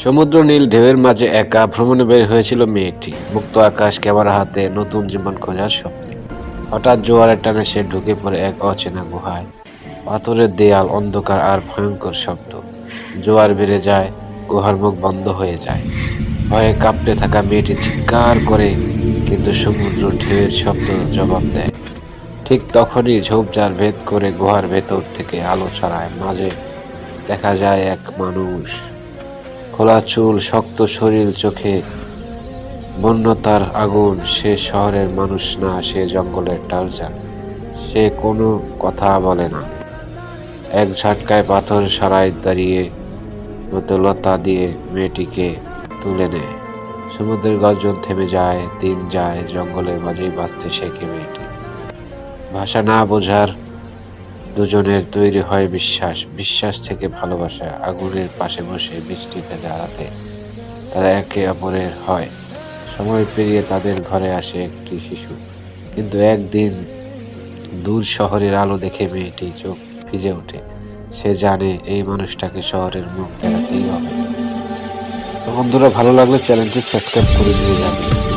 সমুদ্র নীল ঢেউয়ের মাঝে একা ভ্রমণে বের হয়েছিল মেয়েটি। মুক্ত আকাশ ক্যামেরা হাতে নতুন জীবন খোঁজার স্বপ্নে। হঠাৎ জোয়ারের টানে সে ঢুকে পড়ে এক অচেনা গুহায়। পাথরের দেয়াল অন্ধকার আর ভয়ঙ্কর শব্দ। জোয়ার বেড়ে যায়, গুহার মুখ বন্ধ হয়ে যায়। ভয়ে কাঁপতে থাকা মেয়েটি চিৎকার করে, কিন্তু সমুদ্র ঢেউয়ের শব্দ জবাব দেয়। ঠিক তখনই ঝোপঝাড় ভেদ করে গুহার ভেতর থেকে আলো ছড়ায়। মাঝে দেখা যায় এক মানুষ। খোলা চুল, শক্ত শরীর চোখে। বন্যতার আগুন, সে শহরের মানুষ না, সে জঙ্গলের টার্জার। সে কোনো কথা বলে না। এক ঝাটকায় পাথর সরাই দাঁড়িয়ে মতো লতা দিয়ে মেয়েটিকে তুলে নেয়। সমুদ্রের গর্জন থেমে যায়, দিন যায়, জঙ্গলের মাঝেই বাঁচতে শেখে মেয়েটি। ভাষা না বোঝার দুজনের তৈরি হয় বিশ্বাস। বিশ্বাস থেকে ভালোবাসা। আগুনের পাশে বসে বৃষ্টি ভেজা রাতে তারা একে অপরের হয়। সময় পেরিয়ে তাদের ঘরে আসে একটি শিশু। কিন্তু একদিন দূর শহরের আলো দেখে মেয়েটি চোখ ভিজে ওঠে। সে জানে এই মানুষটাকে শহরের মুখ দেখাতেই হবে। বন্ধুরা, ভালো লাগলে চ্যানেলটি সাবস্ক্রাইব করে দিয়ে যাবে